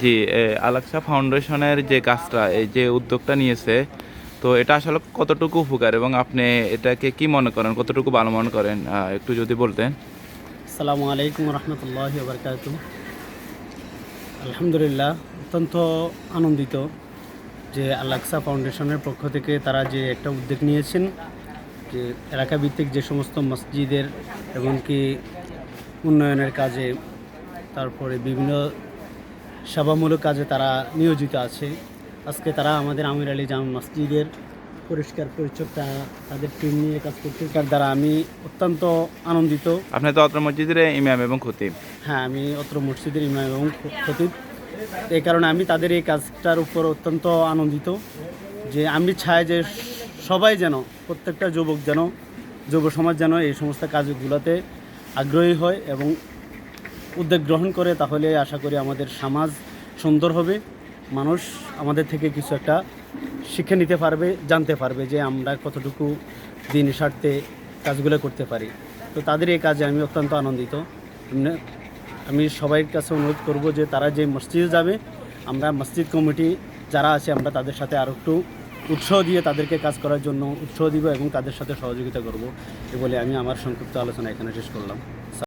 জি আলাক্সা ফাউন্ডেশনের যে কাজটা এই যে উদ্যোগটা নিয়েছে, তো এটা আসলে কতটুকু উপকার এবং আপনি এটাকে কি মনে করেন, কতটুকু ভালো মনে করেন? একটু যদি বলতেন। আসসালামু আলাইকুম রহমতুল্লাহ আলহামদুলিল্লাহ, অত্যন্ত আনন্দিত যে আলাক্সা ফাউন্ডেশনের পক্ষ থেকে তারা যে একটা উদ্যোগ নিয়েছেন, যে এলাকা ভিত্তিক যে সমস্ত মসজিদের এমনকি উন্নয়নের কাজে, তারপরে বিভিন্ন সেবামূলক কাজে তারা নিয়োজিত আছে। আজকে তারা আমাদের আমির আলী জামা মসজিদের পরিষ্কার পরিচ্ছন্নতা তাদের টিম নিয়ে কাজ করতে তার দ্বারা আমি অত্যন্ত আনন্দিত। আপনি তো অত্র মসজিদের ইমাম এবং খতিব। হ্যাঁ আমি অত্র মসজিদের ইমাম এবং খতিব। এই কারণে আমি তাদের এই কাজটার উপর অত্যন্ত আনন্দিত যে আমি চাই যে সবাই যেন প্রত্যেকটা যুবক যেন যুব সমাজ যেন এই সমস্ত কাজগুলোতে আগ্রহী হয় এবং উদ্যোগ গ্রহণ করে, তাহলে আশা করি আমাদের সমাজ সুন্দর হবে। মানুষ আমাদের থেকে কিছু একটা শিক্ষা নিতে পারবে, জানতে পারবে যে আমরা কতটুকু দিন স্বার্থে কাজগুলো করতে পারি। তো তাদের এই কাজে আমি অত্যন্ত আনন্দিত। আমি সবাই কাছে অনুরোধ করব যে তারা যে মসজিদে যাবে, আমরা মসজিদ কমিটি যারা আছে, আমরা তাদের সাথে আরও একটু উৎসাহ দিয়ে তাদেরকে কাজ করার জন্য উৎসাহ দিব এবং তাদের সাথে সহযোগিতা করব। এ বলে আমি আমার সংক্ষিপ্ত আলোচনা এখানে শেষ করলাম।